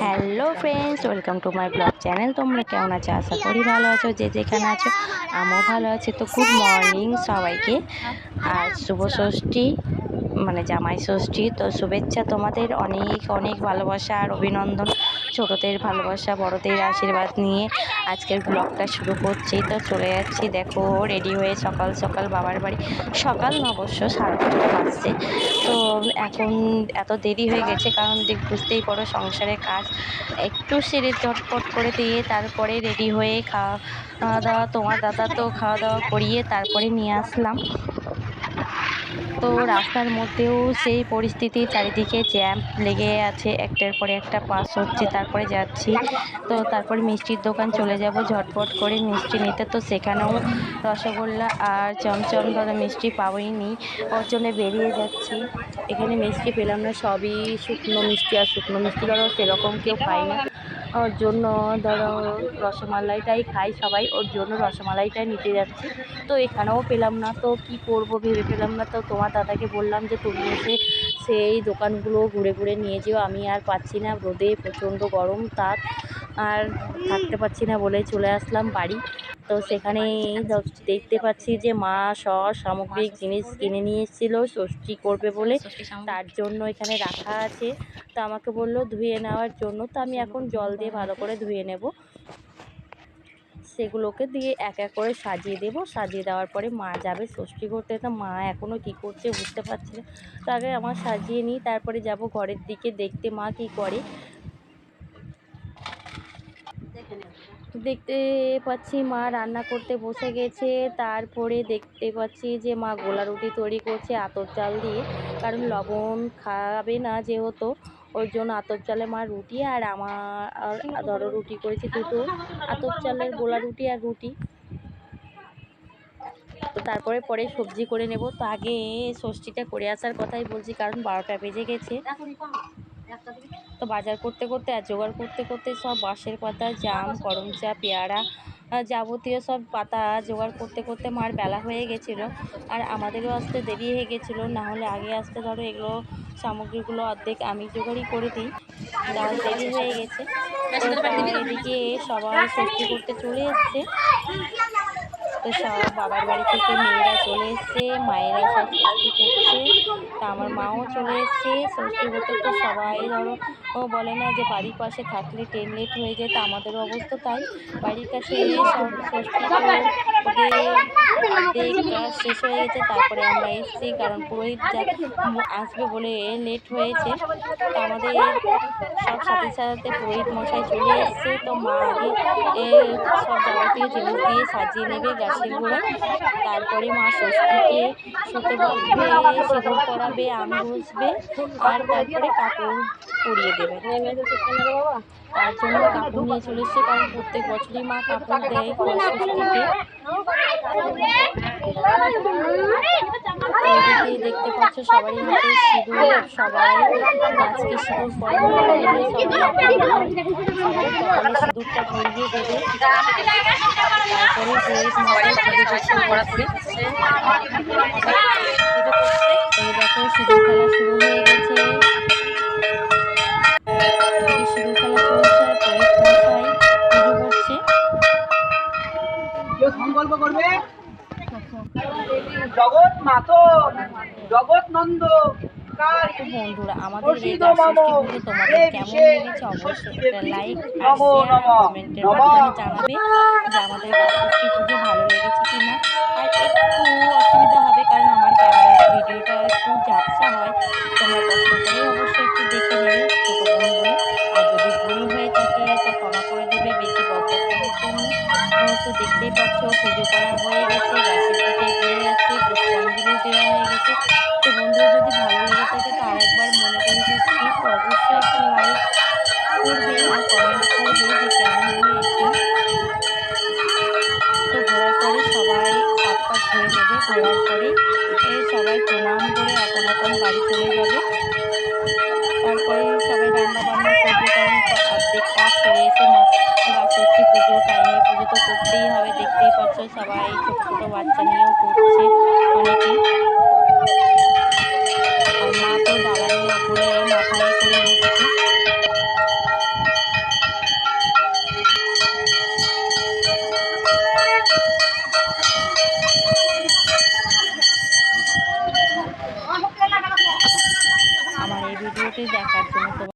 Hello friends welcome to my blog channel তোমরা কেমন আছো? আশা করি ভালো আছো। যে যেখানে আছো আমিও ভালো আছি। তো গুড মর্নিং সবাইকে। আর শুভ ষষ্ঠী। মানে জামাই ষষ্ঠী, তো শুভেচ্ছা তোমাদের, অনেক অনেক ভালোবাসা আর অভিনন্দন। ছোটদের ভালোবাসা, বড়দের আশীর্বাদ নিয়ে আজকের ব্লগটা শুরু করছি। তো চলে যাচ্ছি, দেখো, রেডি হয়ে সকাল সকাল বাবার বাড়ি। সকাল না, অবশ্য সাড়ে দশটা বাজছে। তো এখন এত দেরি হয়ে গেছে, কারণ দেখ, বুঝতেই পারো সংসারের কাজ। একটু সেরে চটপট করে দিয়ে তারপরে রেডি হয়ে খাওয়া খাওয়া দাওয়া, তোমার দাদা তো খাওয়া দাওয়া করিয়ে তারপরে নিয়ে আসলাম। তো রাস্তার মধ্যেও সেই পরিস্থিতি চারিদিকে জ্যাম লেগে আছে। একটার পরে একটা পাস হচ্ছে, তারপরে যাচ্ছি। তো তারপরে মিষ্টির দোকান চলে যাব, ঝটপট করে মিষ্টি নিতে। তো সেখানেও রসগোল্লা আর চমচম ধরো মিষ্টি পাবোইনি। ওর জন্য বেরিয়ে যাচ্ছি। এখানে মিষ্টি পেলাম না, সবই শুকনো মিষ্টি, আর শুকনো মিষ্টি ধরো সেরকম কেউ খায় না ওর জন্য ধরো রসমালাইটাই খাই সবাই ওর জন্য রসমালাইটাই নিতে যাচ্ছি। তো এখানেও পেলাম না তো কি করব ভেবে পেলাম না। তো তোমার দাদাকে বললাম যে তুমি এসে সেই দোকানগুলো ঘুরে ঘুরে নিয়ে যেও আমি আর পাচ্ছি না। রোদে প্রচণ্ড গরম তাপ আর থাকতে পারছি না বলে চলে আসলাম বাড়ি। তো সেখানে দেখতে পাচ্ছি যে মা সব সামগ্রিক জিনিস কিনে নিয়ে এসেছিল ষষ্ঠী করবে বলে। তার জন্য এখানে রাখা আছে। তো আমাকে বলল, ধুয়ে নেওয়ার জন্য। তো আমি এখন জল দিয়ে ভালো করে ধুয়ে নেব। সেগুলোকে দিয়ে এক এক করে সাজিয়ে দেবো। সাজিয়ে দেওয়ার পরে মা যাবে ষষ্ঠী করতে। তো মা এখনও কী করছে বুঝতে পারছি না। তো আগে আমার সাজিয়ে নিই, তারপরে যাব ঘরের দিকে দেখতে মা কী করে। দেখতে পাচ্ছি মা রান্না করতে বসে গেছে। তারপরে দেখতে পাচ্ছি যে মা গোলা রুটি তৈরি করছে আতর চাল দিয়ে। কারণ লবণ খাবে না যেহেতু। ওর জন্য আতর চালে মা রুটি আর আমার ধরো রুটি করেছি দুটো। আতর চালের গোলা রুটি আর রুটি। তো তারপরে পরে সবজি করে নেব। তো আগে ষষ্ঠীটা করে আসার কথাই বলছি, কারণ বারোটা বেজে গেছে। তো বাজার করতে করতে আর জোগাড় করতে করতে সব বাঁশের পাতা, জাম করম চা, পেয়ারা যাবতীয় সব পাতা জোগাড় করতে করতে মার বেলা হয়ে গেছিল। আর আমাদেরও আসতে দেরি হয়ে গেছিল নাহলে আগে আসতে ধরো এগুলো সামগ্রীগুলো অর্ধেক আমি জোগাড়ই করে দিই। তার দেরি হয়ে গেছে। এদিকে সবাই সত্যি করতে চলে এসছে। তো সব বাবার বাড়ি থেকে মেয়েরা চলে এসছে, মায়েরা সব ষষ্ঠী করছে। তা আমার মাও চলে এসছে। ষষ্ঠী করতে তো সবাই ধরো, ও বলে না যে বাড়ির পাশে থাকলে ট্রেন লেট হয়ে যায় তা আমাদেরও অবস্থা তাই বাড়ির কাছে সব ষষ্ঠী শেষ হয়ে গেছে, তারপরে আমরা এসেছি কারণ পুরোহিত আসবে বলে লেট হয়েছে। তো আমাদের সব সাথে সাথে পুরোহিত মশাই চলে এসছে, তো মা আগে সব যাবতীয় জিনিস দিয়ে সাজিয়ে নেবে গোড়ায় তারপরে মা ষষ্ঠীকে শুতে বসবে সিঁদুর পরাবে আম ঘষবে, আর তারপরে কাপড় পরিয়ে দেবে। তার জন্য কাপড় নিয়ে চলে এসছে, কারণ প্রত্যেক বছরই মা কাপড় দেয় ষষ্ঠীকে দেখতে পাচ্ছ সবারই হাতে সিঁদুর সবাই। গাছকে সিঁদুর কপালে সিঁদুরটা পরিয়ে দেবে শুরু হয়ে গেছে। সিঁদুর খেলা পুরোহিত মশাই পুজো করছে সংকল্প করবে। জগৎ মাতো জগৎ নন্দ বন্ধুরা আমাদের এই গাছ তোমাদের কেমন লেগেছে অবশ্যই একটা লাইক আর শেয়ার কমেন্টের মাধ্যমে জানাবে যে আমাদের ভালো জন্য তো দেখতেই পাচ্ছ, পুজো করা হয়ে গেছে গাছের দিকে এগিয়ে যাচ্ছে, পুষ্পাঞ্জলি দেওয়া হয়ে গেছে। তো বন্ধুরা, যদি ভালো লেগে থাকে, তো আরেকবার মনে করে দিচ্ছি তো অবশ্যই একটা লাইক করবে আর কমেন্ট করবে যে কেমন হয়েছে। তো ঘোরার পরে সবাই হাত পা ধুয়ে নেবে, ঘোরার পরে সবাই প্রণাম করে এখন এখন বাড়ি চলে যাবে তারপরে সবাই রান্না বান্না করবে কারণ অর্ধেক কাজ সেরে এসে মা ষষ্ঠী পুজো টাইমে পুজো তো করতেই হবে দেখতেই পাচ্ছ সবাই ছোটো ছোটো বাচ্চা নিয়েও করছে অনেকে।